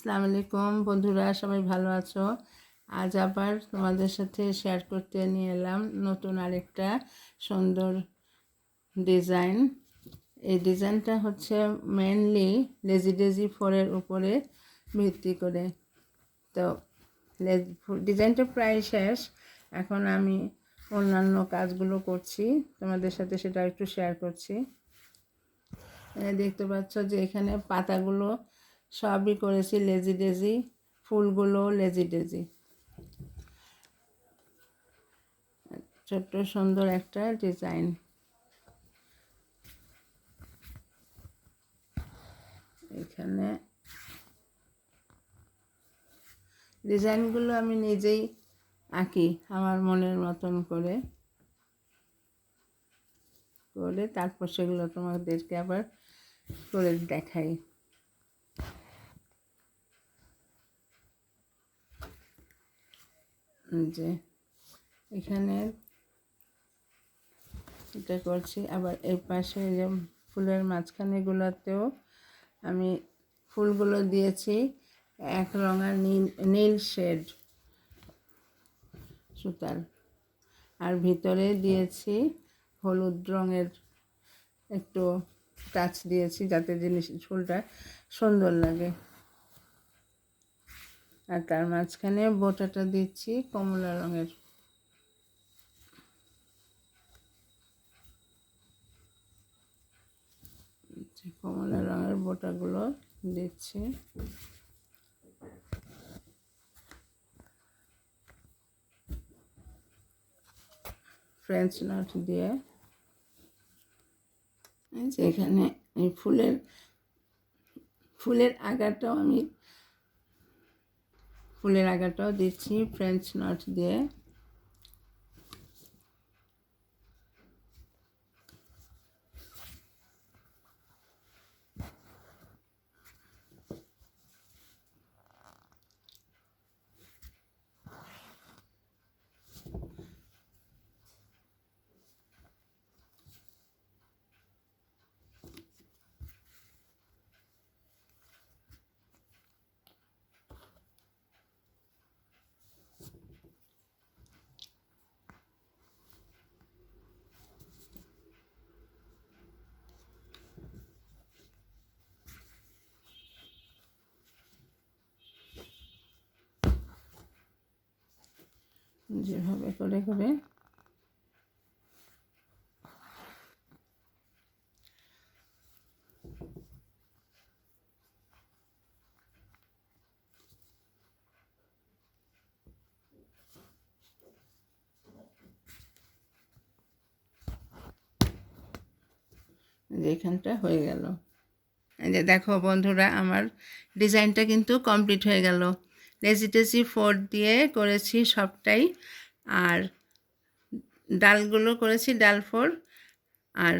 আসসালামু আলাইকুম। বন্ধুরা, সবাই ভালো আছো? আজ আবার তোমাদের সাথে শেয়ার করতে নিয়ে এলাম নতুন আরেকটা সুন্দর ডিজাইন এই ডিজাইনটা হচ্ছে মেনলি লেজি ডেজি ফোরের উপরে ভিত্তি করে। তো ডিজাইনটা প্রায় শেষ। এখন আমি অন্যান্য কাজগুলো করছি। তোমাদের সাথে সেটা একটু শেয়ার করছি। দেখতে পাচ্ছ যে এখানে পাতাগুলো সবই করেছি, লেজি ডেজি ফুলগুলো লেজি ডেজি ছোট্ট সুন্দর একটা ডিজাইন। এখানে ডিজাইনগুলো আমি নিজেই আঁকি, আমার মনের মতন করে। করে তারপর সেগুলো তোমাদেরকে আবার করে দেখাই। যে, এখানে এটা করছি। আবার এই পাশে যে ফুলের মাঝখানেগুলোতেও আমি ফুলগুলো দিয়েছি। এক রঙা নীল নীল শেড সুতার। আর ভিতরে দিয়েছি হলুদ রঙের একটু টাচ দিয়েছি যাতে জিনিস, ফুলটা সুন্দর লাগে। আর তার মাঝখানে বোটাটা দিচ্ছি কমলা রঙের। কমলা রঙের বোটাগুলো দিচ্ছি। ফ্রেঞ্চ নট দিয়ে। এখানে ফুলের ফুলের আগাটাও আমি ফুলের আগাটাও দিচ্ছি ফ্রেঞ্চ নট দিয়ে। যেভাবে করে করে। যেখানটা হয়ে গেল। যে দেখো বন্ধুরা, আমার ডিজাইনটা কিন্তু কমপ্লিট হয়ে গেল। লেজিটেসি ফোর দিয়ে করেছি সবটাই। আর ডালগুলো করেছি ডাল ফোর, আর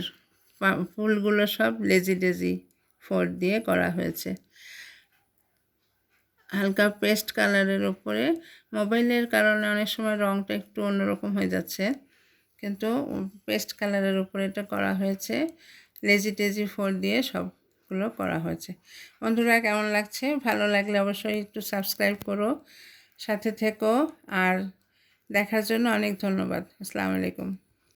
ফুলগুলো সব লেজি ডেজি ফোর দিয়ে করা হয়েছে। হালকা পেস্ট কালারের ওপরে মোবাইলের কারণে অনেক সময় রঙটা একটু অন্যরকম হয়ে যাচ্ছে, কিন্তু পেস্ট কালারের উপরে এটা করা হয়েছে। লেজি টেজি ফোর দিয়ে সবগুলো করা হয়েছে। বন্ধুরা, কেমন লাগছে? ভালো লাগলে অবশ্যই একটু সাবস্ক্রাইব করো, সাথে থেকো, আর দেখার জন্য অনেক ধন্যবাদ। আসসালামু আলাইকুম।